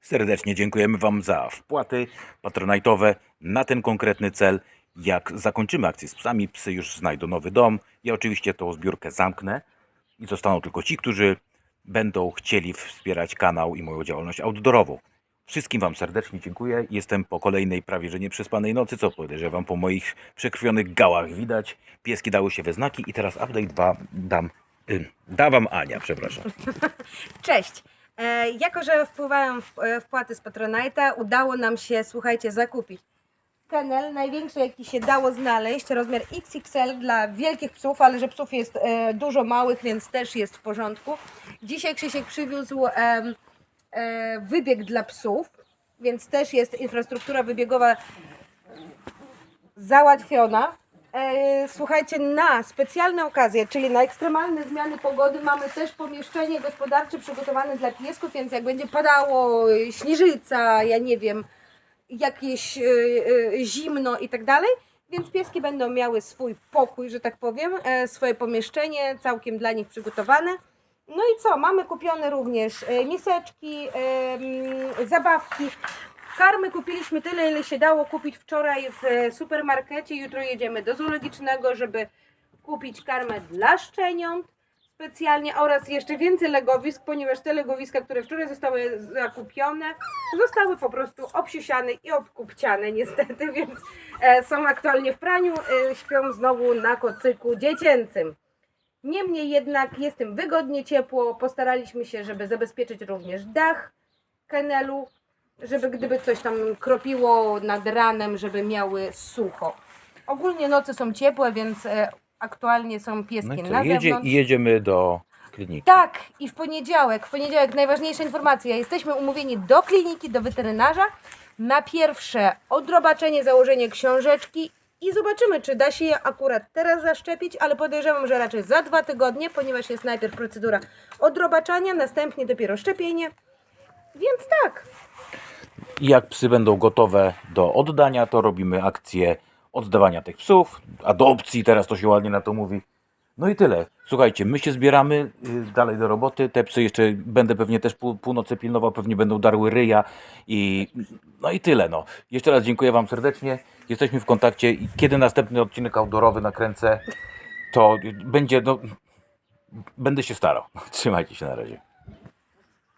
Serdecznie dziękujemy Wam za wpłaty patronajtowe na ten konkretny cel. Jak zakończymy akcję z psami, psy już znajdą nowy dom. Ja oczywiście tą zbiórkę zamknę i zostaną tylko ci, którzy będą chcieli wspierać kanał i moją działalność outdoorową. Wszystkim Wam serdecznie dziękuję. Jestem po kolejnej prawie że nieprzespanej nocy, co podejrzewam po moich przekrwionych gałach widać. Pieski dały się we znaki i teraz update 2 dam, y, da Wam Ania, przepraszam. Cześć! E, jako, że wpływają e, wpłaty z Patronite'a, udało nam się, słuchajcie, zakupić kennel, największy jaki się dało znaleźć, rozmiar XXL dla wielkich psów, ale że psów jest e, dużo małych, więc też jest w porządku. Dzisiaj Krzysiek przywiózł wybieg dla psów, więc też jest infrastruktura wybiegowa załatwiona. E, Słuchajcie, na specjalne okazje, czyli na ekstremalne zmiany pogody, mamy też pomieszczenie gospodarcze przygotowane dla piesków, więc jak będzie padało, śnieżyca, ja nie wiem, jakieś e, e, zimno i tak dalej, więc pieski będą miały swój pokój, że tak powiem, e, swoje pomieszczenie całkiem dla nich przygotowane. No i co? Mamy kupione również e, miseczki, zabawki. Karmy kupiliśmy tyle, ile się dało kupić wczoraj w e, supermarkecie. Jutro jedziemy do zoologicznego, żeby kupić karmę dla szczeniąt specjalnie oraz jeszcze więcej legowisk, ponieważ te legowiska, które wczoraj zostały zakupione, zostały po prostu obsiusiane i obkupciane niestety, więc e, są aktualnie w praniu, e, śpią znowu na kocyku dziecięcym. Niemniej jednak jest tym wygodnie ciepło. Postaraliśmy się, żeby zabezpieczyć również dach kenelu, żeby gdyby coś tam kropiło nad ranem, żeby miały sucho. Ogólnie noce są ciepłe, więc e, aktualnie są pieski No i co, na jedzie, zewnątrz. i jedziemy do kliniki. Tak, i w poniedziałek, w poniedziałek najważniejsza informacja. Jesteśmy umówieni do kliniki, do weterynarza na pierwsze odrobaczenie, założenie książeczki i zobaczymy, czy da się je akurat teraz zaszczepić, ale podejrzewam, że raczej za dwa tygodnie, ponieważ jest najpierw procedura odrobaczania, następnie dopiero szczepienie. Więc tak, I jak psy będą gotowe do oddania, to robimy akcję oddawania tych psów, adopcji, teraz to się ładnie na to mówi. No i tyle. Słuchajcie, my się zbieramy y, dalej do roboty. Te psy jeszcze będę pewnie też pół, północy pilnował, pewnie będą darły ryja i no i tyle. No. Jeszcze raz dziękuję Wam serdecznie. Jesteśmy w kontakcie i kiedy następny odcinek outdoorowy nakręcę, to będzie, no, będę się starał. Trzymajcie się na razie.